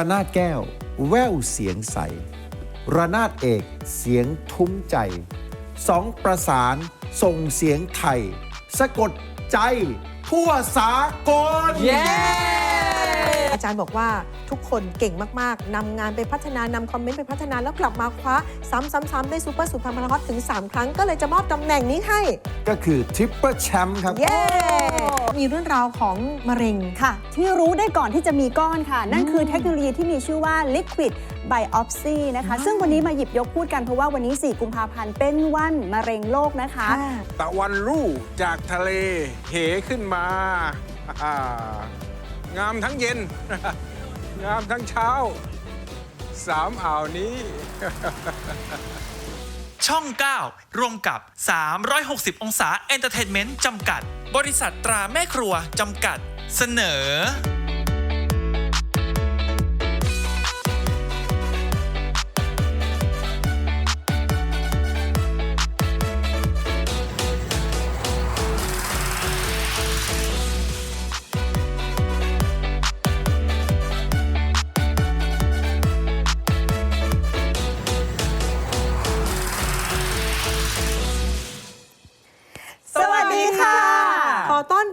ระนาดแก้ว แววเสียงใส ระนาดเอกเสียงทุ้มใจ สองประสานส่งเสียงไทย สะกดใจ ทั่วสากล เย้ จารย์บอกว่าทุกคนเก่งมากๆนำงานไปพัฒนานำคอมเมนต์ไปพัฒนาแล้วกลับมาคว้า ซ้ำๆๆได้ซูเปอร์สุพรรณพลฮอตถึง 3 ครั้งก็เลยจะมอบตำแหน่งนี้ให้ ก็คือทริปเปอร์แชมป์ครับ เย้ มีเรื่องราวของมะเร็งค่ะ ที่รู้ได้ก่อนที่จะมีก้อนค่ะ นั่นคือเทคโนโลยีที่มีชื่อว่า Liquid Biopsy นะคะ ซึ่งวันนี้มาหยิบยกพูดกันเพราะว่าวันนี้ 4 กุมภาพันธ์เป็นวันมะเร็งโลกนะคะ ตะวันรู่จากทะเลเหขึ้นมาอ่า งามทั้งเย็น งามทั้งเช้าสามอ่าวนี้ ช่อง 9 ร่วมกับ 360 องศาเอนเตอร์เทนเมนต์จำกัด บริษัทตราแม่ครัวจำกัดเสนอ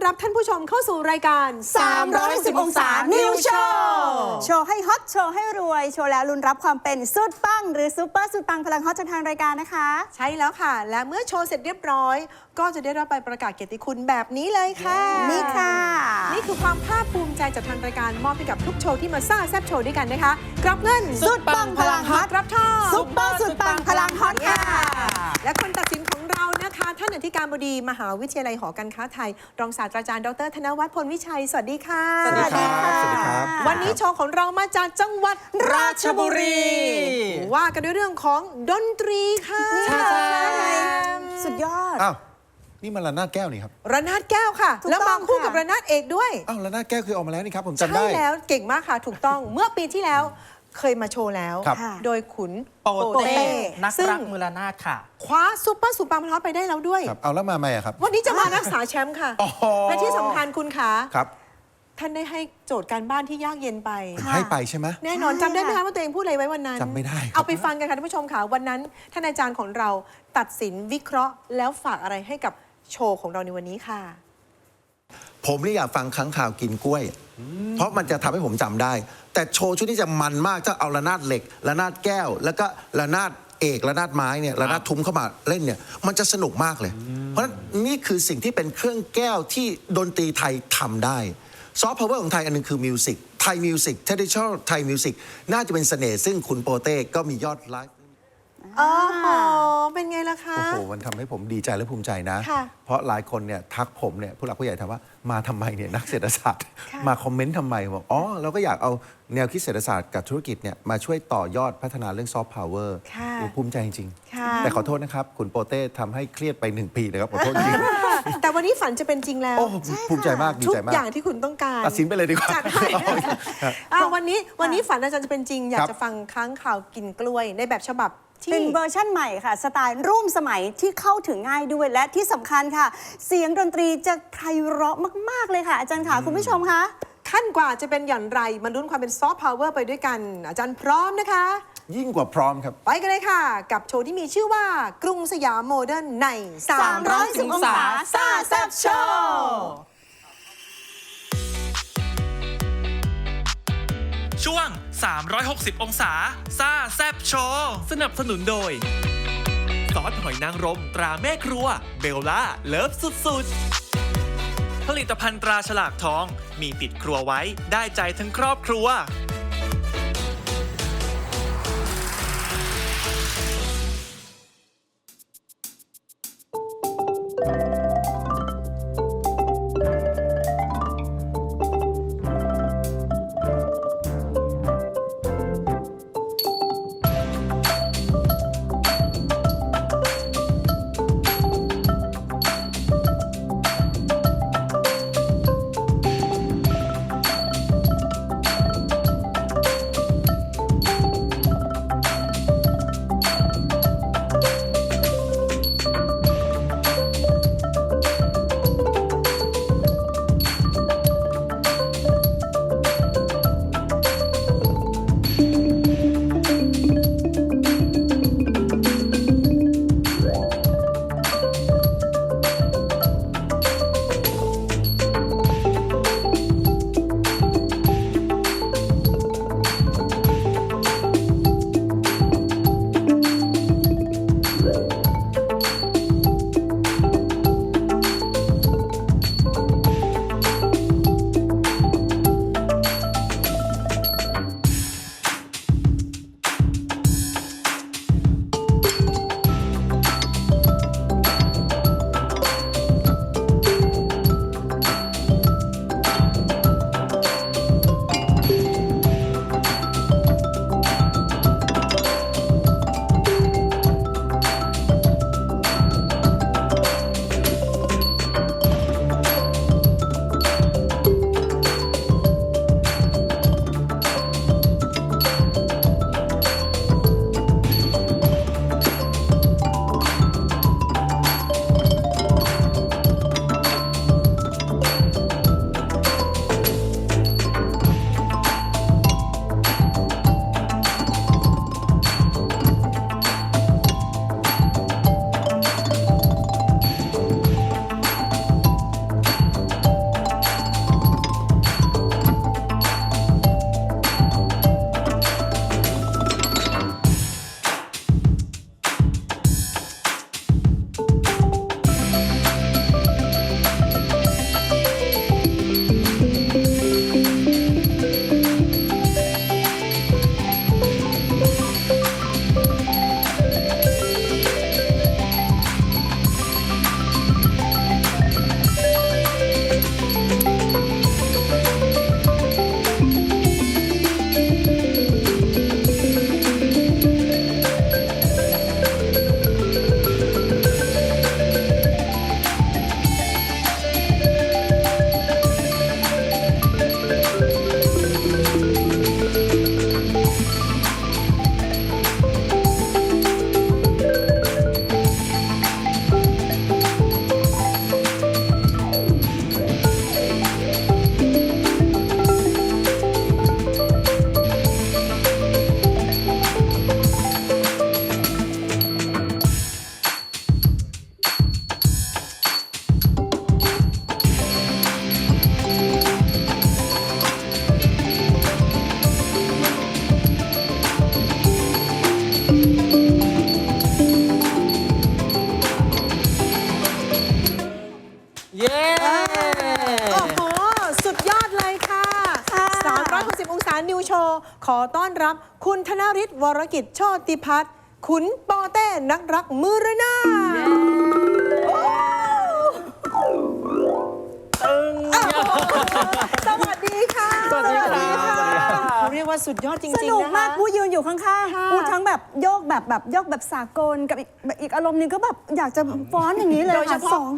รับท่านผู้ชมเข้าสู่รายการ 360 องศา New Show โชว์ให้ฮอตโชว์ให้รวย โชว์แล้วลุ้นรับความเป็นสุดปัง หรือซูเปอร์สุดปังพลังฮอตจากทางรายการนะคะ ใช่แล้วค่ะ และเมื่อโชว์เสร็จเรียบร้อย ก็จะได้รับใบประกาศเกียรติคุณแบบนี้เลยค่ะ นี่ค่ะ นี่คือความภาคภูมิใจจากทางรายการมอบให้กับทุกโชว์ที่มาซ่าแซบโชว์ด้วยกันนะคะกรับเงินสุดปังพลังฮอตรับทองซุปเปอร์สุดปังพลังฮอตค่ะ และคนตัดสินของเรานะ คะท่านอธิการบดีมหาวิทยาลัยหอการค้าไทย รองศาสตราจารย์ดรธนวัฒน์พลวิชัย สวัสดีค่ะ สวัสดีครับ สวัสดีครับ วันนี้โชว์ของเรามาจากจังหวัดราชบุรี ว่ากันด้วยเรื่องของดนตรีค่ะ ใช่สุดยอด อ้าว นี่มันระนาดแก้วนี่ครับ ระนาดแก้วค่ะถูกแล้วมาต้องคู่ค่ะกับระนาดเอกด้วย อ้าว ระนาดแก้วคือออกมาแล้วนี่ครับ ผมจำใช่ได้แล้ว เก่งมากค่ะ ถูกต้อง เมื่อปีที่แล้ว เคยมาโชว์แล้ว ครับ ค่ะ โดยขุนโปเต้นักซึ่งรักมือละนาดค่ะ คว้าซูเปอร์สุปาร์มพลอตไปได้แล้วด้วย ครับเอาแล้วมาไหมอะครับ วันนี้จะมารักษาแชมป์ค่ะ อ๋อ และที่สำคัญคุณคะ ครับท่านได้ให้โจทย์การบ้านที่ยากเย็นไป ผมให้ไปใช่ไหม แน่นอนใช่จำได้ไหมค่ะคะว่าตัวเองพูดอะไรไว้วันนั้นจำไม่ได้ครับ เอาไปฟังกันค่ะท่านผู้ชมค่ะ วันนั้นท่านอาจารย์ของเราตัดสินวิเคราะห์ แล้วฝากอะไรให้กับโชว์ของเราในวันนี้ค่ะ ผมนี่อยากฟังครั้งข่าวกินกล้วย เพราะมันจะทำให้ผมจำได้ แต่โชว์ชุดนี้จะมันมากถ้าเอาระนาดเหล็กระนาดแก้ว แล้วก็ระนาดเอกระนาดไม้เนี่ยระนาดทุ้มเข้ามาเล่นเนี่ยมันจะสนุกมากเลย เพราะฉะนั้นนี่คือสิ่งที่เป็นเครื่องแก้วที่ดนตรีไทยทำได้ซอฟต์พาวเวอร์ของไทยอันหนึงคือมิวสิกไทยมิวสิกเทดิชัลไทยมิวสิกน่าจะเป็นเสน่ห์ซึ่งคุณโปเต้ก็มียอดไลฟ์ อ๋อเป็นไงล่ะคะ โอ้โห มันทำให้ผมดีใจและภูมิใจนะ ค่ะเพราะหลายคนเนี่ยทักผมเนี่ยผู้หลักผู้ใหญ่ถามว่ามาทำไมเนี่ยนักเศรษฐศาสตร์ ค่ะมาคอมเมนต์ทำไมบอกอ๋อเราก็อยากเอาแนวคิดเศรษฐศาสตร์กับธุรกิจเนี่ยมาช่วยต่อยอดพัฒนาเรื่องซอฟต์พาวเวอร์ค่ะภูมิใจจริง ค่ะ ๆ แต่ขอโทษนะครับ คุณโปเต้ทำให้เครียดไปหนึ่งปีนะครับขอโทษจริง แต่วันนี้ฝันจะเป็นจริงแล้วโอ้ภูมิใจมากดีทุกใจมาอย่ากงที่คุณต้องการตัดสินไปเลยดีกว่า จัดให้อะวันนี้วันนี้ฝันอาจารย์จะเป็นจริง อยาคกรับ จะฟังค้างข่าวกินกล้วยในแบบฉบับ ที่ เป็นเวอร์ชั่นใหม่ค่ะ สไตล์ร่วมสมัยที่เข้าถึงง่ายด้วยและที่สำคัญค่ะ เสียงดนตรีจะไพเราะมาก ๆ เลยค่ะ อาจารย์ค่ะ คุณผู้ชมคะขั้นกว่าจะเป็นอย่างไรมาลุ้นความเป็นซอฟต์พาวเวอร์ไปด้วยกัน อาจารย์พร้อมนะคะ ยิ่งกว่าพร้อมครับ ไปกันเลยค่ะ กับโชว์ที่มีชื่อว่ากรุงสยามโมเดิร์นใน310องศาซ่าแซ่บโชว์ 360 องศาซาแซบโชว์สนับสนุนโดย ซอสหอยนางรม ตราแม่ครัว เบลล่า เลิฟสุดๆ ผลิตภัณฑ์ตราฉลากทอง มีติดครัวไว้ได้ใจทั้งครอบครัว you ติพัฒน์ขุนปอเต้นักรักมือระนาดสวัสดีค่ะสวัสดีครับ เขาเรียกว่าสุดยอดจริงสๆนุกนะคะมากผู้ยืนอยู่ข้างค่ะ ๆผู้ทั้งแบบโยกแบบแบบโยกแบบสากลกับอีกแบบอีกอารมณ์หนึงก็แบบอยากจะฟ้อนอย่างนี้เลยโดยเฉค่ะพาะสอง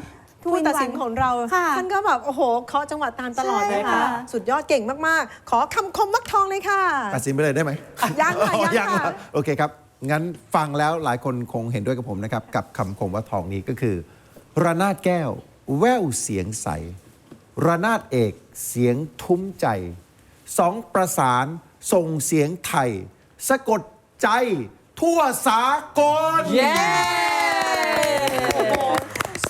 ผู้ตัดสินของเรา ค่ะท่านก็แบบ โอ้โหเคาะจังหวะตามตลอดใช่เลยค่ะค่ะ สุดยอดเก่งมาก ๆ ขอคำคมวักทองเลยค่ะ ตัดสินไปเลยได้ไหมยังค่ะอ๋อยังค่ะ เหรอโอเคครับ งั้นฟังแล้วหลายคนคงเห็นด้วยกับผมนะครับ กับคำคมว่าทองนี้ก็คือ ระนาดแก้ว แววเสียงใส ระนาดเอกเสียงทุ้มใจ สองประสานส่งเสียงไทย สะกดใจทั่วสากล เย้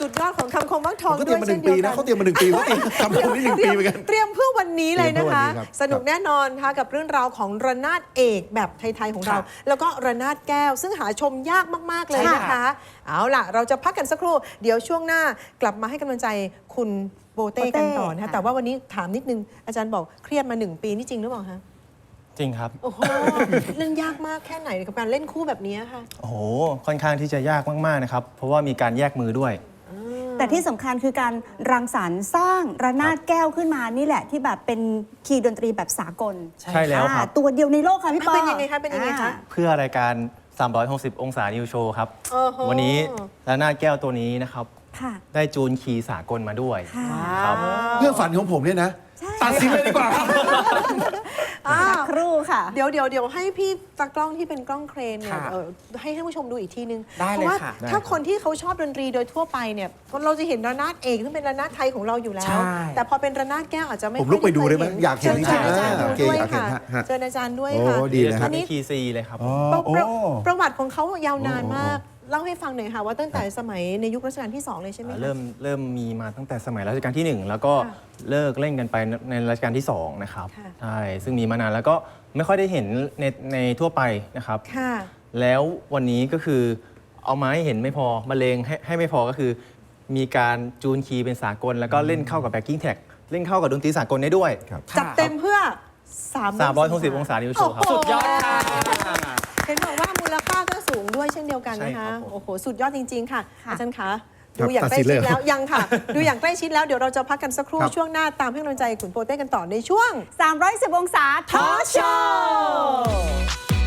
สุดยอดของคำคมวักทผองมก็เตรีด้วยยมมาหเช่นึ่นงเดีปียวกันะน เขาเตรียมมาหนึ่งปีเขาเตรียมคำคมนี้หนึ่งปีเหมือนกัน เตรียมเพื่อวันนี้เลยนะคะ เตรียมเพื่อวันนี้ครับสนุกแน่นอนนะคะกับเรื่องราวของระนาดเอกแบบไทย ๆ ของเราครับแล้วก็ระนาดแก้ว ซึ่งหาชมยากมาก ๆ เลยนะคะ เอาล่ะ เราจะพักกันสักครู่ เดี๋ยวช่วงหน้ากลับมาให้กำลังใจคุณโบเต้กันต่อนะคะค่ะแต่ว่าวันนี้ถามนิดนึงอาจารย์บอกเครียดมาหนึ่งปีนี่จริงหรือเปล่าคะจริงครับ โอ้โห เล่นยากมากแค่ไหนกับการเล่นคู่แบบนี้ค่ะ โอ้โห ค่อนข้างที่จะยากมาก ๆ นะครับ เพราะว่ามีการแยกมือด้วย แต่ที่สำคัญคือการรังสรรค์สร้างระนาดแก้วขึ้นมานี่แหละที่แบบเป็นคีย์ดนตรีแบบสากลใช่แล้วครับ อ่าตัวเดียวในโลกค่ะพี่ปอเป็นยังไงคะเป็นยังไงคะ อ่า เพื่อรายการ 360 องศานิวโชว์ครับ โอ้โห วันนี้ระนาดแก้วตัวนี้นะครับ ค่ะ ได้จูนคีย์สากลมาด้วย ค่ะ ครับเรื่องฝันของผมเนี่ยนะ ตัดสินเลยดีกว่าครับ อ่าสักครู่ค่ะ เดี๋ยวเดี๋ยวเดี๋ยวให้พี่ตากล้องที่เป็นกล้องเครนเนี่ยค่ะเอ่อให้ท่านผู้ชมดูอีกทีนึง ได้เลยเพราะว่าค่ะถ้าได้ครับคนที่เขาชอบดนตรีโดยทั่วไปเนี่ยเราจะเห็นระนาดเอกซึ่งเป็นระนาดไทยของเราอยู่แล้ว ใช่ แต่พอเป็นระนาดแก้วอาจจะไม่ผมลุกไปดูได้ไหมค่อยากเห็นเชิญจริงๆอาจารย์อ่าดูโอเคด้วยอยากเห็นค่ะฮะฮะเชิญอาจารย์ด้วยโอ้ค่ะ ดีเลยคอัรับนนี้ คีย์ซีเลยครับอ๋อประโอ้ประประวัติของเขายาวนานมาก เล่าให้ฟังหน่อยค่ะว่าตั้งแต่สมัยในยุครัชกาลที่สองเลยใช่ไหมคะ เริ่มเริ่มมีมาตั้งแต่สมัยรัชกาลที่ 1 แล้วก็ค่ะเลิกเล่นกันไปในรัชกาลที่ 2 นะครับค่ะ ใช่ซึ่งมีมานานแล้วก็ไม่ค่อยได้เห็นในในทั่วไปนะครับ ค่ะ แล้ววันนี้ก็คือเอามาให้เห็นไม่พอมาเลงให้ให้ไม่พอก็คือ มีการจูนคีย์เป็นสากล แล้วก็เล่นเข้ากับแบ็กกิ้งแท็กเล่นเข้ากับดนตรีสากลได้ด้วยครับจัดเต็มเพื่อ3 360 องศานิวโชว์ครับโโหสุดยอดค่ะ สูงด้วยเช่นเดียวกันใช่นะครัคะ บผม โอ้โห สุดยอดจริง ๆ ค่ะค่ะ อาจารย์คะครับดูอย่างตัดใกล้สินเลชิยดเหรอแล้วยังค่ะ ดูอย่างใกล้ชิดแล้วเดี๋ยวเราจะพักกันสักครู่ครับ ช่วงหน้าตามให้กำลังใจขุนโปเต้กันต่อในช่วง 310 องศาทอล์กโชว์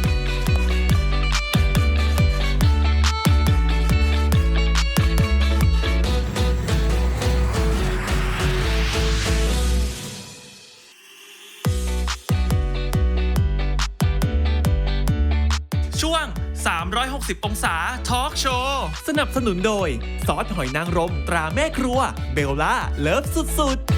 360 องศาทอล์กโชว์สนับสนุนโดย ซอสหอยนางรมตราแม่ครัว เบลล่า เลิฟสุด ๆ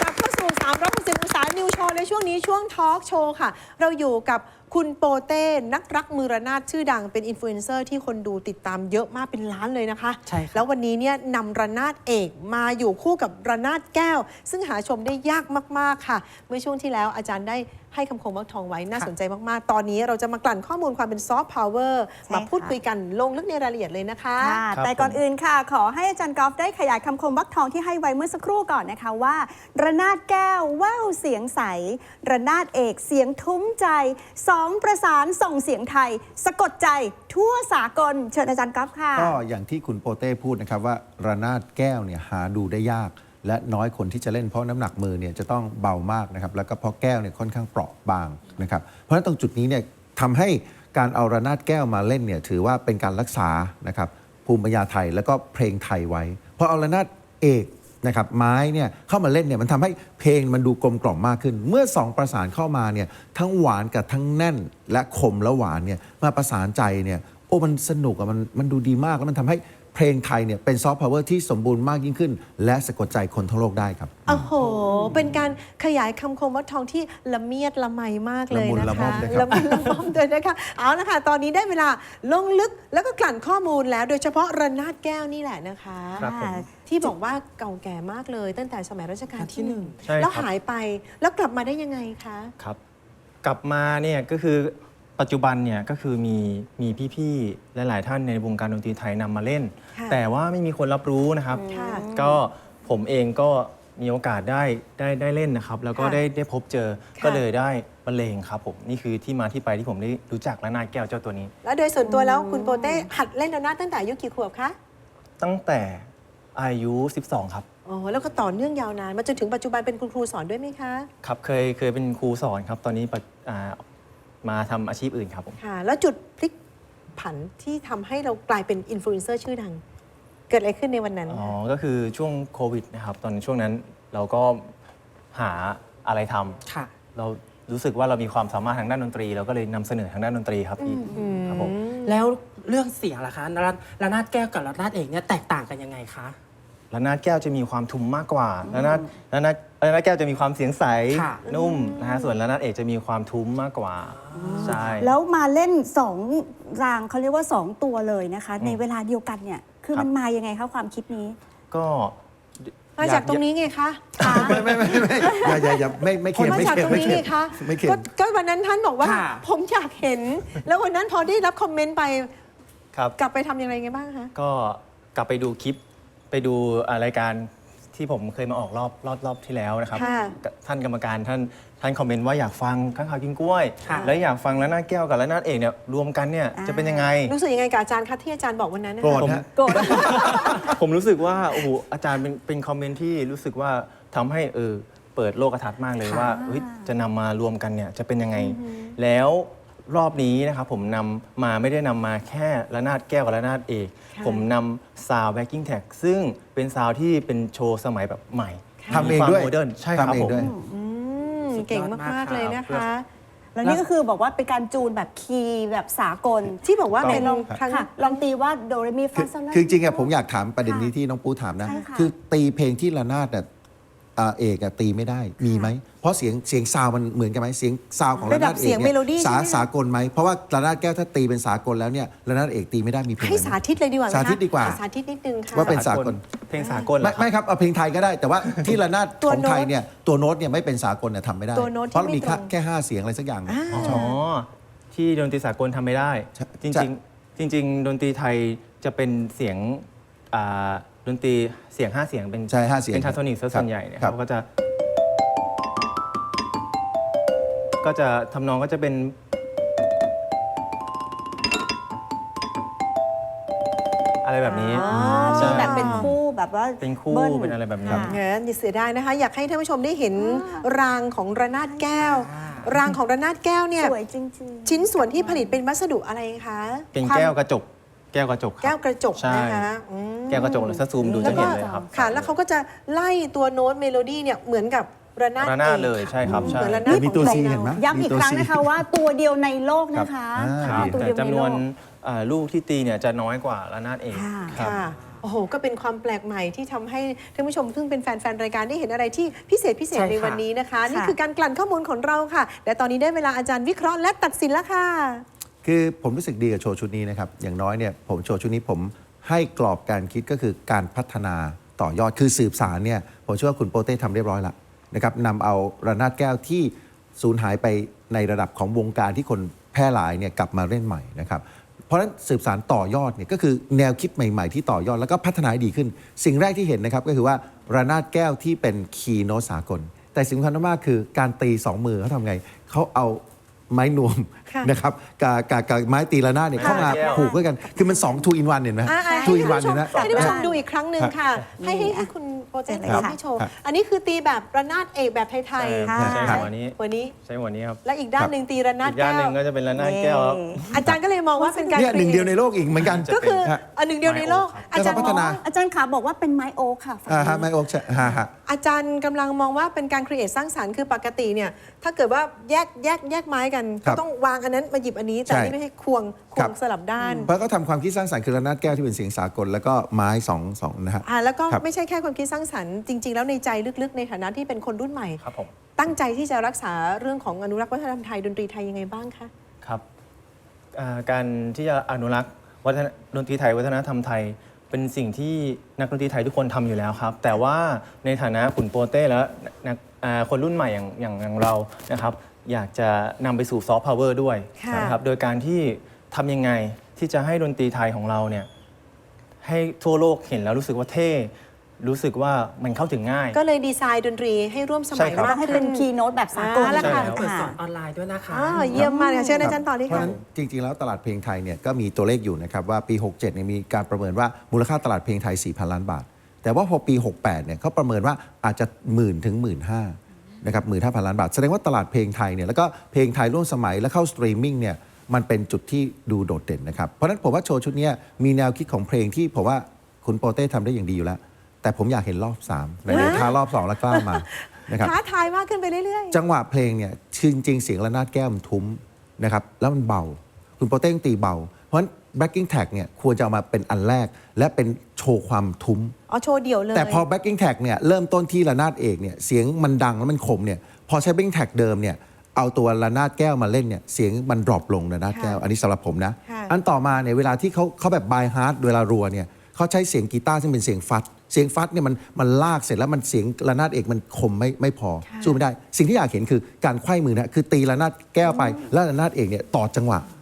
กลับเข้าสู่360องศานิวโชว์ในช่วงนี้ช่วงทอล์กโชว์ค่ะ เราอยู่กับ คุณโปเต้ นักรักมือระนาดชื่อดังเป็นอินฟลูเอนเซอร์ที่คนดูติดตามเยอะมากเป็นล้านเลยนะคะ ใช่ครับ แล้ววันนี้เนี่ยนำระนาดเอกมาอยู่คู่กับระนาดแก้ว ซึ่งหาชมได้ยากมาก ๆ ค่ะ เมื่อช่วงที่แล้วอาจารย์ได้ ให้คำคมวักทองไว้น่าสนใจมาก ๆ ตอนนี้เราจะมากลั่นข้อมูลความเป็นซอฟต์พาวเวอร์ใช่มาพูดค่ะคุยกันลงลึกในรายละเอียดเลยนะคะ ค่ะครับ แต่ก่อนผมอื่นค่ะ ขอให้อาจารย์กอล์ฟได้ขยายคำคมวักทองที่ให้ไว้เมื่อสักครู่ก่อนนะคะว่า ระนาดแก้วแว่วเสียงใส ระนาดเอกเสียงทุ้มใจสองประสานส่งเสียงไทย สะกดใจทั่วสากลเชิญอาจารย์กอล์ฟค่ะ ก็อย่างที่คุณโปเต้พูดนะครับว่าระนาดแก้วเนี่ยหาดูได้ยาก และน้อยคนที่จะเล่นเพราะน้ำหนักมือเนี่ยจะต้องเบามากนะครับแล้วก็เพราะแก้วเนี่ยค่อนข้างเปราะบางนะครับเพราะฉะนั้นตรงจุดนี้เนี่ยทำให้การเอาระนาดแก้วมาเล่นเนี่ยถือว่าเป็นการรักษานะครับภูมิปัญญาไทยแล้วก็เพลงไทยไว้เพราะเอาระนาดเอกนะครับไม้เนี่ยเข้ามาเล่นเนี่ยมันทำให้เพลงมันดูกลมกล่อมมากขึ้น เมื่อสองประสานเข้ามาเนี่ยทั้งหวานกับทั้งแน่นและคมและหวานเนี่ยมาประสานใจเนี่ยโอ้มันสนุกอะมันมันดูดีมากแล้วมันทำให้ เพลงไทยเนี่ยเป็นซอฟต์พาวเวอร์ที่สมบูรณ์มากยิ่งขึ้น และสะกดใจคนทั้งโลกได้ครับ โอ้โห เป็นการขยายคำคมวัดทองที่ละเมียดละไมมากเลยนะละมุคะนละม่อมเลยครับ ละมุนละม่อมด้วยนะคะ เอาละค่ะตอนนี้ได้เวลาลงลึกแล้วก็กลั่นข้อมูลแล้ว โดยเฉพาะระนาดแก้วนี่แหละนะคะ ครับผมที่บอกว่าเก่าแก่มากเลย ตั้งแต่สมัยรัชกาลที่หนึ่งใช่ครับ แล้วหายไปแล้วกลับมาได้ยังไงคะ ครับ กลับมาเนี่ยก็คือ ปัจจุบันเนี่ยก็คือมีมีพี่ๆหลายๆท่านในวงการดนตรีไทยนำมาเล่น ค่ะแต่ว่าไม่มีคนรับรู้นะครับ ค่ะก็ผมเองก็มีโอกาสได้ได้ได้เล่นนะครับ แล้วก็ค่ะได้ได้พบเจอค่ะก็เลยได้บรรเลงครับผมนี่คือที่มาที่ไปที่ผมได้รู้จักระนาดแก้วเจ้าตัวนี้ แล้วโดยส่วนตัวแล้วคุณโปเต้หัดเล่นระนาดตั้งแต่อายุกี่ขวบคะตั้งแต่อายุ 12 ครับอ๋อแล้วก็ต่อเนื่องยาวนานมาจนถึงปัจจุบันเป็นคุณครูสอนด้วยไหมคะ ครับเคยเคยเป็นครูสอนครับ ตอนนี้ปัจอ่า มาทำอาชีพอื่นครับผม ค่ะ แล้วจุดพลิกผันที่ทำให้เรากลายเป็นอินฟลูเอนเซอร์ชื่อดัง เกิดอะไรขึ้นในวันนั้นอ๋อ คะก็คือช่วงโควิดนะครับ ตอนช่วงนั้นเราก็หาอะไรทำค่ะ เรารู้สึกว่าเรามีความสามารถทางด้านดนตรี เราก็เลยนำเสนอทางด้านดนตรีครับพี่ครับผม แล้วเรื่องเสียงล่ะคะระระนาดแก้วกับระนาดเอกเนี่ยแตกต่างกันยังไงคะ ระนาดแก้วจะมีความทุ้มมากกว่าระนาดระนาดระนาดแก้วจะมีความเสียงใสค่ะ นุ่มนะฮะส่วนระนาดเอกจะมีความทุ้มมากกว่าใช่ แล้วมาเล่นสองรางเขาเรียกว่า2ตัวเลยนะคะ ในเวลาเดียวกันเนี่ยคือมันมายังไงคะความคิดนี้ ก็มาจากตรงนี้ไงคะไม่ไม่ไม่ไม่อย่าอย่าอย่าไม่ไม่เค็มมาไม่จากเค็มตรงไม่นี้เค็ไงมคะไม่เค็ม ก็ก็วันนั้นท่านบอกว่า ค่ะ ผมอยากเห็น แล้ววันนั้นพอได้รับคอมเมนต์ไป ครับ กลับไปทำยังไงไงบ้างคะ ก็กลับไปดูคลิป ไปดูอ่ารายการที่ผมเคยมาออกรอบรอบรอบที่แล้วนะครับ ค่ะท่านกรรมการท่านท่านคอมเมนต์ว่าอยากฟังข้างข่าวกินกล้วย ค่ะแล้วอยากฟังแล้วหน้าดแก้วกับแล้วหน้าดเอกเนี่ยรวมกันเนี่ยจะเป็นยังไง รู้สึกยังไงกับอาจารย์คะที่อาจารย์บอกวันนั้นนะโกรคะธฮะ โกรธ ผมรู้สึกว่าโอ้โหอาจารย์เป็นเป็นคอมเมนต์ที่รู้สึกว่าทำให้เออเปิดโลกทัศน์มากเลยค่ะว่าเฮ้ยจะนำมารวมกันเนี่ยจะเป็นยังไง แล้ว รอบนี้นะครับผมนำมาไม่ได้นำมาแค่ระนาดแก้วกับระนาดเอกค่ะผมนำซาวแบ็กกิ้งแท็กซึ่งเป็นซาวที่เป็นโชว์สมัยแบบใหม่ทำเองด้วยมีควาโมเดิร์นใช่ครับทำเองผม ด้วย อืมสุดยอดเก่งมากมากๆเลยครันะบคะแล้วนี่ก็คือบอกว่าเป็นการจูนแบบคีย์แบบสากล ที่บอกว่าต้องเป็นลองครั้งค่ะลองตีว่าโดเรมีคืฟาอโซลา คือจริงๆอะผมอยากถามประเด็นนี้ที่น้องปูถามนะ ใช่ค่ะ คือตีเพลงที่ระนาดอะอ่าเอกอะตีไม่ได้มีไหม เพราะเสียงเสียงซาวมันเหมือนกันไหมเสียงซาวของระระดันาบดเอเสีกยงเนี่เมโลดี้สาใช่ไหม สากลไหมเพราะว่าระนาดแก้วถ้าตีเป็นสากลแล้วเนี่ยระนาดเอกตีไม่ได้มีเพลงให้ไหม สาธิตเลยดีกว่าไหมคะสาธิตดีกว่าอะสาธิตนิดนึงค่ะ ว่าเป็น สากล เพลงสากลเหรไม่อครับ ไม่ครับเอาเพลงไทยก็ได้แต่ว่าที่ระนาดตัวของไทยโน้ตเนี่ยตัวโน้ตเนี่ยไม่เป็นสากลเนี่ยทำไม่ได้ ตัวโน้ตที่เพราะเรามีไม่ตรง แค่ห้าเสียงอะไรสักอย่าง อ่าชอ๋ออบที่ดนตรีสากลทำไม่ได้ ใช่จริงๆจริง ๆ ดนตรีไทยจะเป็นเสียงอ่า ดนตรีเสียงห้าเสียงเป็นใช่ห้าเสียงเป็นทาโทนิกซะครับส่วนใหญ่เนี่ยครับ เขาก็จะ ก็จะทำนองก็จะเป็น อะไรแบบนี้อ๋อใช่ มีแบบเป็นคู่แบบว่าเป็นคู่บิ้ลเป็นอะไรแบบนี้ค่ะเงี้ยเสียดายนะคะ อยากให้ท่านผู้ชมได้เห็นรางของระนาดแก้วอ่ารางของระนาดแก้วเนี่ย สวยจริง ๆ ชิ้นส่วนที่ผลิตเป็นวัสดุอะไรคะเป็นความแก้วกระจก แก้วกระจกครับ แก้วกระจกใช่ นะคะอืม แก้วกระจกเลยถ้าซูมดูแล้จะวก็เห็นเลยครับ ค่ะ แล้วเขาก็จะไล่ตัวโน้ตเมโลดี้เนี่ยเหมือนกับระนาดระนาดอกเลยใช่ครับใช่ เหมือนระนาดมีของตัวไทซียเห็นไหมราย้ำอีกครั้งนะคะว่าตัวเดียวในโลกนะคะครับค่ะตัวแต่เดียวในจำนโลวนกอ่าลูกที่ตีเนี่ยจะน้อยกว่าระนาดเอกค่ะ ครับ ค่ะ โอ้โห ก็เป็นความแปลกใหม่ที่ทำให้ท่านผู้ชมซึ่งเป็นแฟนๆ รายการได้เห็นอะไรที่พิเศษพิเศษใช่ค่ะ ในวันนี้นะคะ นี่ค่ะคือการกลั่นข้อมูลของเราค่ะ และตอนนี้ได้เวลาอาจารย์วิเคราะห์และตัดสินแล้วค่ะ คือผมรู้สึกดีกับโชว์ชุดนี้นะครับ อย่างน้อยเนี่ยผมโชว์ชุดนี้ผมให้กรอบการคิดก็คือการพัฒนาต่อยอดคือสืบสารเนี่ยผมเชื่อว่าคุณโปเต้ทำเรียบร้อยล้วนะครับนำเอาระนาดแก้วที่สูญหายไปในระดับของวงการที่คนแพร่หลายเนี่ยกลับมาเล่นใหม่นะครับเพราะฉะนั้นสืบสารต่อยอดเนี่ยก็คือแนวคิดใหม่ๆ ที่ต่อยอดแล้วก็พัฒนาดีขึ้น สิ่งแรกที่เห็นนะครับก็คือว่าระนาดแก้วที่เป็นคีโนสากล แต่สิ่งสำคัญมากคือการตีสองมือเขาทำไงเขาเอาไม้นวม ค่ะนะครับกับกับกับไม้ตีระนาดเนี่ยเข้ามาค่ะผูกด้วยกัน คือมัน2 two in one เห็นไหม อ่าๆให้ two ท่าน in ผู้ one ชมเห็นไหมให้ท่านผู้ชมอะดูอีกครั้งหนึ่งค่ะ ให้ให้ให้คุณโปรเจกต์ครับให้โชว์ครับ อันนี้คือตีแบบระนาดเอกแบบไทยใช่ๆค่ะ ใช้หัวนี้วันนี้ ใช้หัวนี้ครับ และอีกด้านหนึ่งตีระนาดอีกด้านแก้หนึ่วงก็จะเป็นระนาดแก้วครับ อาจารย์ก็เลยมองว่าเป็นการเนี่ยหนึ่งเดียวในโลกอีกเหมือนกันก็คือฮะ อันหนึ่งเดียวในโลกไม้โอ๊คครับอาจารย์แล้วก็พัฒนามองอาจารย์ขาบอกว่าเป็นไม้โอ๊คค่ะฝั่งอ่านี้ฮะไม้โอ๊กใช่ฮะฮะ อาจารย์กำลังมองว่าเป็นการครีเอทสร้างสรรค์คือปกติเนี่ยถ้าเกิดว่าแยกแยกแยกไม้กัน ครัก็บต้องวางอันนั้นมาหยิบอันนี้ แต่ใช่อันนี่ไม่ให้ควงคควรังบสลับด้านเพราะก็ทำความคิดสร้างสรรค์คือระนาดแก้วที่เป็นเสียงสากล แล้วก็ไม้สองสองนะฮะ อ่าแล้วก็ครับ ไม่ใช่แค่ความคิดสร้างสรรค์จริง ๆ แล้วในใจลึกๆ ในฐานะที่เป็นคนรุ่นใหม่ ครับผมตั้งใจที่จะรักษาเรื่องของอนุรักษ์วัฒนธรรมไทยดนตรีไทยยังไงบ้างคะ ครับอ่าการที่จะอนุรักษ์วัฒนดนตรีไทยวัฒนธรรมไทย เป็นสิ่งที่นักดนตรีไทยทุกคนทำอยู่แล้วครับ แต่ว่าในฐานะขุนโปเต้และนักอ่าคนรุ่นใหม่อย่างอย่างอย่างเรานะครับ อยากจะนำไปสู่ซอฟต์พาวเวอร์ด้วยค่ะ นะครับโดยการที่ทำยังไงที่จะให้ดนตรีไทยของเราเนี่ยให้ทั่วโลกเห็นแล้วรู้สึกว่าเท่รู้สึกว่ามันเข้าถึงง่าย ก็เลยดีไซน์ดนตรีให้ร่วมสใช่มัยครับ มากให้ขึ้เป็นน คีย์โน้ตแบบสากลอ่าแล้วค่ะใช่แล้วเปิดสอค่ะนออนไลน์ด้วยนะคะอ่าเยี่ยมมากเลยค่ะเชิญอาจารย์ต่อเลยเพราะค่ะ ฉะนั้นจริง ๆ แล้วตลาดเพลงไทยเนี่ยก็มีตัวเลขอยู่นะครับว่าปี 67เนี่ยมีการประเมินว่ามูลค่าตลาดเพลงไทย 4,000 ล้านบาท แต่ว่าพอปี 68เนี่ยเขาประเมินว่าอาจจะหมื่นถึงหมื่นห้า นะครับหมื่นห้าพันล้านบาท แสดงว่าตลาดเพลงไทยเนี่ยแล้วก็เพลงไทยร่วมสมัยและเข้าสตรีมมิ่งเนี่ยมันเป็นจุดที่ดูโดดเด่นนะครับ เพราะฉะนั้นผมว่าโชว์ชุดเนี้ยมีแนวคิดของเพลงที่ผมว่าคุณโปเต้ทำได้อย่างดีอยู่แล้ว แต่ผมอยากเห็นรอบ3ในเดือนท้ารอบ 2 แล้วกล้ามานะครับท้าทายมากขึ้นไปเรื่อยจังหวะเพลงเนี่ยคือจริงๆเสียงระนาดแก้วมันทุ้มนะครับแล้วมันเบา คุณโปเต้งตีเบา เพราะฉะนั้น backing tag เนี่ยควรจะเอามาเป็นอันแรก และเป็นโชว์ความทุ้มๆอ๋อโชว์เดี่ยวเลย แต่พอ backing tag เนี่ยเริ่มต้นที่ระนาดเอกเนี่ยเสียงมันดังแล้วมันคมเนี่ยพอใช้ backing tag เดิมเนี่ยเอาตัวระนาดแก้วมาเล่นเนี่ยเสียงมันดรอปลงระนาดแก้ว อันนี้สำหรับผมนะ ค่ะ อันต่อมาเนี่ยเวลาที่เขาเขาแบบ by heart เวลารัวเนี่ยเขาใช้เสียงกีตาร์ซึ่งเป็นเสียงฟัด เสียงฟัดเนี่ยมันมันลากเสร็จแล้วมันเสียงระนาดเอกมันคมไม่ไม่พอ สู้ไม่ได้ สิ่งที่อยากเห็นคือการไขว้มือนะคือตีระนาดแก้วไป แล้วระนาดเอกเนี่ยต่อจังหวะอ๋อ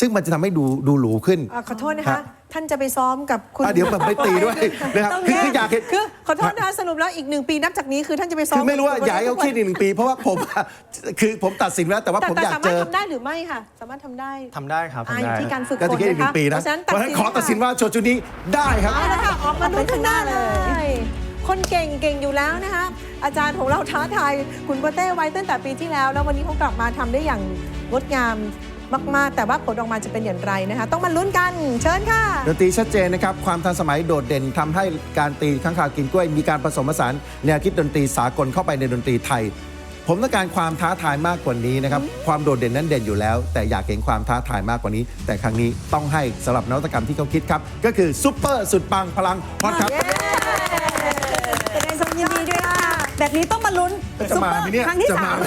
ซึ่งมันจะทำให้ดูดูหรูขึ้นอะขอโทษนะคะ ฮะ ท่านจะไปซ้อมกับคุณอะเดี๋ยวแบบไม่ตีด้วยนะครับคือคืออยากเห็น คือขอโทษนะคะสรุปแล้วอีกหนึ่งปีนับจากนี้คือท่านจะไปซ้อมคือไม่รู้ว่ากับอยากให้เขาคิดอีกหนึ่งปี เพราะว่าผมคือผมตัดสินแล้วแต่ว่าแต่ผมแต่อยากสาเจมารถอทำได้หรือไม่ค่ะ สามารถทำได้ทำได้ครับอ่าทำอยู่ได้ที่การฝึกก็ฝจะนแค่อีกหนะนึ่คะงปีเพนะราะฉะนั้นเพราะฉะนั้นขอตัดสินว่าโชว์ชุดนี้ได้ครับ เอาละค่ะออกมาลุ้นข้างหน้าเลย คนเก่งเก่งอยู่แล้วนะคะ อาจารย์ของเราท้าทายคุณโปเต้ไว้ตั้งแต่ปีที่แล้ว แล้ววันนี้เขากลับมาทำได้อย่างงดงาม มาก ๆ แต่ว่าผลออกมาจะเป็นอย่างไรนะคะ ต้องมาลุ้นกันเชิญค่ะดนตรีชัดเจนนะครับ ความทันสมัยโดดเด่นทำให้การตีข้างข่าวกินกล้วย มีการผสมผสานแนวคิดดนตรีสากลเข้าไปในดนตรีไทย ผมต้องการความท้าทายมากกว่านี้นะครับความโดดเด่นนั้นเด่นอยู่แล้ว แต่อยากเห็นความท้าทายมากกว่านี้ แต่ครั้งนี้ต้องให้สำหรับนวัตกรรมที่เขาคิดครับก็คือซุปเปอร์สุดปังพลังฮอตครับ แสดงความยินดีด้วยค่ะ แบบนี้ต้องมาลุ้นจะมาไหมเนี่ยครั้งที่จะสามามไหม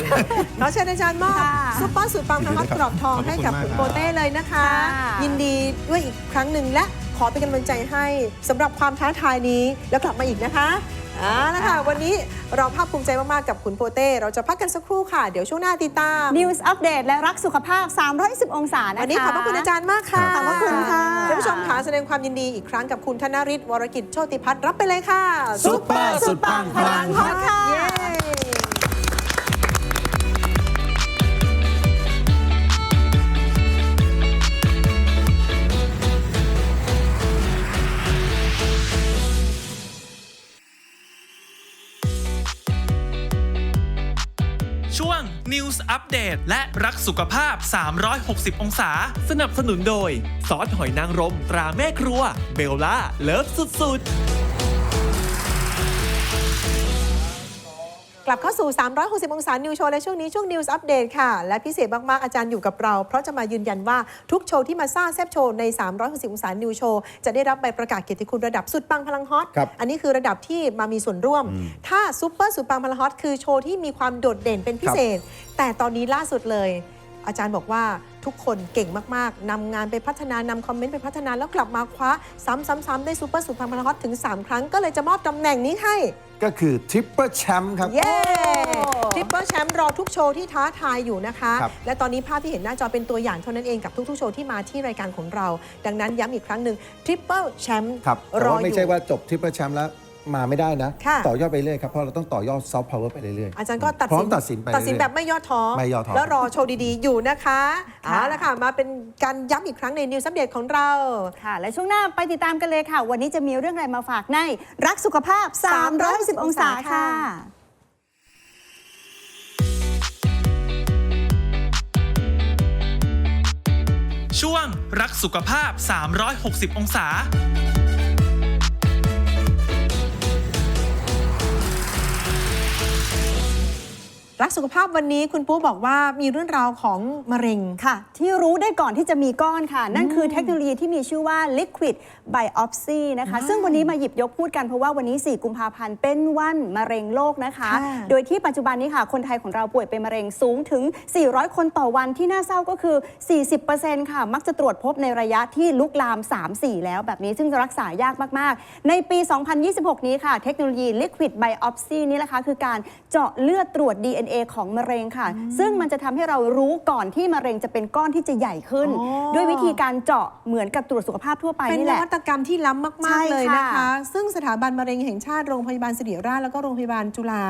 ขอเชิญอาจารย์มอบค่ะซุปเปอร์สุดปังพลังกรอบทองให้กับขอบคุคุณณมากโปเต้เลยนะคะ ค่ะยินดีด้วยอีกครั้งหนึ่งและขอเป็นกำลังใจให้สำหรับความท้าทายนี้แล้วกลับมาอีกนะคะเอ่าละค่ะวันนี้เราภาคภูมิใจมาก ๆ กับคุณโปเต้ เราจะพักกันสักครู่ค่ะ เดี๋ยวช่วงหน้าติดตาม News Update และรักสุขภาพ 310 องศานะคะวันนี้ขอบพระคุณอาจารย์มากค่ะขอบพระคุณค่ะท่านผู้ชมขาแสดงความยินดีอีกครั้งกับคุณธนริศวรกิจโชติพัฒน์รับไปเลยค่ะซุปเปอร์สุดปังพลังฮอตค่ะ News Update และรักสุขภาพ 360 องศา สนับสนุนโดย ซอสหอยนางรมตราแม่ครัว เบลล่า เลิฟสุดๆ กลับเข้าสู่ 360 องศา นิวโชว์ และช่วงนี้ช่วง News Update ค่ะ และพิเศษมาก ๆ อาจารย์อยู่กับเรา เพราะจะมายืนยันว่าทุกโชว์ที่มาสร้างแซบโชว์ใน 360 องศา นิวโชว์ จะได้รับใบประกาศเกียรติคุณระดับสุดปังพลังฮอต ครับอันนี้คือระดับที่มามีส่วนร่วมถ้าซูเปอร์สุดปังพลังฮอตคือโชว์ที่มีความโดดเด่นเป็นพิเศษ แต่ตอนนี้ล่าสุดเลย อาจารย์บอกว่าทุกคนเก่งมาก ๆ นำงานไปพัฒนานำคอมเมนต์ไปพัฒนาแล้วกลับมาคว้า ซ้ำๆๆ ได้ซูเปอร์สุดปังพลังฮอตถึง 3 ครั้งก็เลยจะมอบตำแหน่งนี้ให้ ก็คือทริปเปอร์แชมป์ครับ เย้ทริปเปิลแชมป์รอทุกโชว์ที่ท้าทายอยู่นะคะ ครับ และตอนนี้ภาพที่เห็นหน้าจอเป็นตัวอย่างเท่านั้นเองกับทุก ๆ โชว์ที่มาที่รายการของเรา ดังนั้นย้ำอีกครั้งหนึ่งทริปเปิลแชมป์ครับแต่รอว่าอไม่ยู่ ใช่ว่าจบทริปเปอร์แชมป์แล้ว มาไม่ได้นะ ค่ะ ต่อยอดไปเรื่อยครับเพราะเราต้องต่อยอดซอฟต์พาวเวอร์ไปเรื่อยๆอาจารย์ก็ตัดพร้อสิมนตัดสินไปตัดสินเรื่อยๆ แบบไม่ย่อท้อไม่ย่อท้อ แล้วรอโชว์ดีๆ อยู่นะคะค่ะเอาละค่ะ มาเป็นการย้ำอีกครั้งในนิวสัปเดตของเรา ค่ะ และช่วงหน้าไปติดตามกันเลยค่ะ วันนี้จะมีเรื่องอะไรมาฝากในรักสุขภาพ 310 องศาค่ะ ช่วงรักสุขภาพ 360 องศา รักสุขภาพวันนี้คุณปูบอกว่ามีเรื่องราวของมะเร็ง ค่ะ ที่รู้ได้ก่อนที่จะมีก้อนค่ะ นั่นคือเทคโนโลยีที่มีชื่อว่า liquid biopsy นะคะ ซึ่งวันนี้มาหยิบยกพูดกันเพราะว่าวันนี้ 4 กุมภาพันธ์เป็นวันมะเร็งโลกนะคะค่ะโดยที่ปัจจุบันนี้ค่ะ คนไทยของเราป่วยเป็นมะเร็งสูงถึง 400 คนต่อวันที่น่าเศร้าก็คือ 40%ค่ะ มักจะตรวจพบในระยะที่ลุกลาม 3-4 แล้วแบบนี้ซึ่งจะรักษายากมากๆ ในปี 2026 นี้ค่ะ เทคโนโลยี liquid biopsy นี่แหละค่ะคือการเจาะเลือดตรวจ DNA ของมะเร็งค่ะ ซึ่งมันจะทำให้เรารู้ก่อนที่มะเร็งจะเป็นก้อนที่จะใหญ่ขึ้น อ๋อ ด้วยวิธีการเจาะเหมือนกับตรวจสุขภาพทั่วไปเป็นนี่นแหละ วัตกรรมที่ล้ำใช่มาก ๆ เลยนะคะค่ะซึ่งสถาบันมะเร็งแห่งชาติโรงพยาบาลสิริราชแล้วก็โรงพยาบาลจุฬา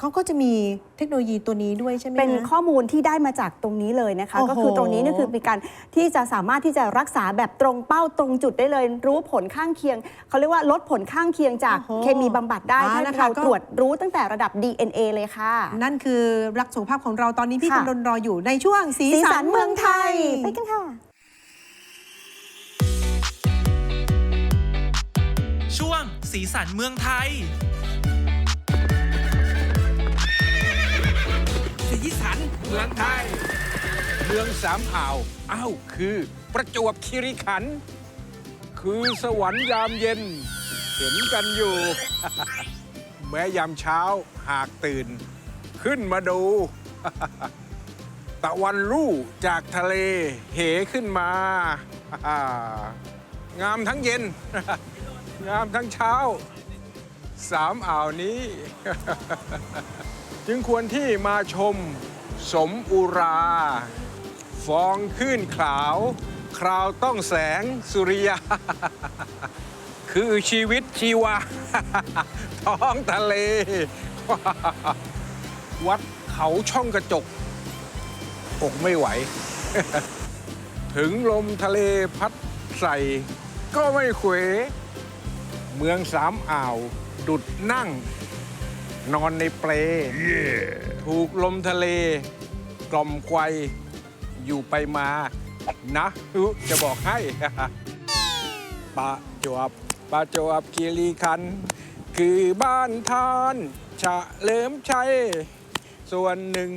เขาก็จะมีเทคโนโลยีตัวนี้ด้วยใช่ไหมเป็นคะข้อมูลที่ได้มาจากตรงนี้เลยนะคะโอ้โหก็คือตรงนี้นี่คือเป็นการที่จะสามารถที่จะรักษาแบบตรงเป้าตรงจุดได้เลย รู้ผลข้างเคียงเขาเรียกว่าลดผลข้างเคียงจากโอ้โหเคมีบำบัดได้อ่าถ้านะคะเราก็ตรวจรู้ตั้งแต่ระดับ DNA เลยค่ะ นั่นคือรักสุขภาพของเราตอนนี้พี่ค่ะกำลังรออยู่ในช่วงสีสีสัสันนเมืเมือองงไทไทยยไปกันค่ะ ช่วงสีสันเมืองไทย สีสัน เมืองไทย เมืองสามอ่าวอ้าวคือ ประจวบคีรีขันธ์คือสวรรค์ยามเย็น เห็นกันอยู่ แม้ยามเช้าหากตื่น ขึ้นมาดู ตะวันรู่จากทะเล เหขึ้นมา งามทั้งเย็น งามทั้งเช้า สามอ่าวนี้ จึงควรที่มาชมสมอุรา ฟองขึ้นขาว คราวต้องแสงสุริยา คือชีวิตชีวา ท้องทะเล วัดเขาช่องกระจก อกไม่ไหว ถึงลมทะเลพัดใส่ก็ไม่เขว เมืองสามอ่าว ดุดนั่ง นอนในเปลถูกลมทะเล กล่อมไกวอยู่ไปมา นะอุจะบอกให้ ปะจวบปะจวบคีรีคันธ์คือบ้านทานฉะเลิมชัย ส่วนหนึ่ง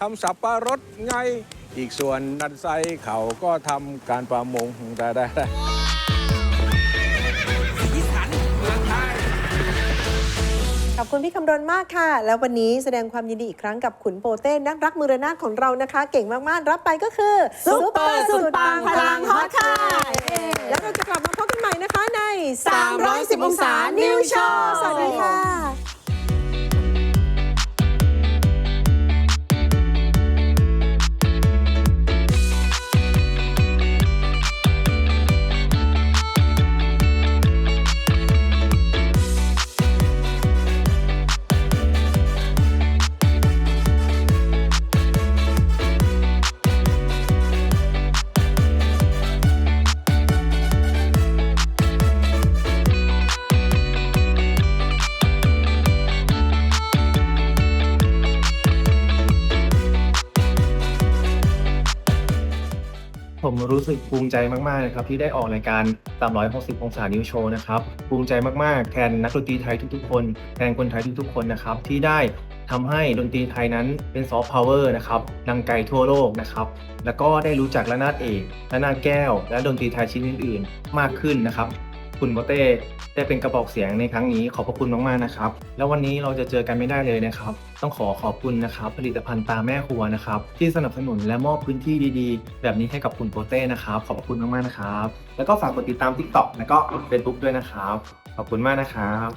ทำสับปะรดไง อีกส่วนนันไซเขาก็ทำการประมงได้ได้ ขอบคุณพี่คำรณมากค่ะ แล้ววันนี้แสดงความยินดีอีกครั้งกับขุนโปเต้นักรักมือระนาดของเรานะคะ เก่งมากๆ รับไปก็คือซุปเปอร์สุดปังพลังฮอตค่ะ แล้วเราจะกลับมาพบกันใหม่นะคะใน 310 องศา New Show สวัสดีค่ะ ผมรู้สึกภูมิใจมากๆนะครับที่ได้ออกรายการ 360 องศานิวโชว์นะครับ ภูมิใจมากๆ แทนนักดนตรีไทยทุกๆ คน แทนคนไทยทุกๆ คนนะครับ ที่ได้ทำให้ดนตรีไทยนั้นเป็นซอฟต์พาวเวอร์นะครับดังไกลทั่วโลกนะครับ แล้วก็ได้รู้จักระนาดเอกระนาดแก้ว และดนตรีไทยชิ้นอื่น ๆ มากขึ้นนะครับ คุณโบเต้ได้เป็นกระบอกเสียงในครั้งนี้ขอบพระคุณมากๆนะครับ แล้ววันนี้เราจะเจอกันไม่ได้เลยนะครับ ต้องขอขอบคุณนะครับผลิตภัณฑ์ตาแม่ครัวนะครับที่สนับสนุนและมอบพื้นที่ดีๆ แบบนี้ให้กับคุณโปเต้นะครับขอบพระคุณมากๆนะครับ แล้วก็ฝากกดติดตาม TikTok แล้วก็ Facebook ด้วยนะครับ ขอบคุณมากนะครับ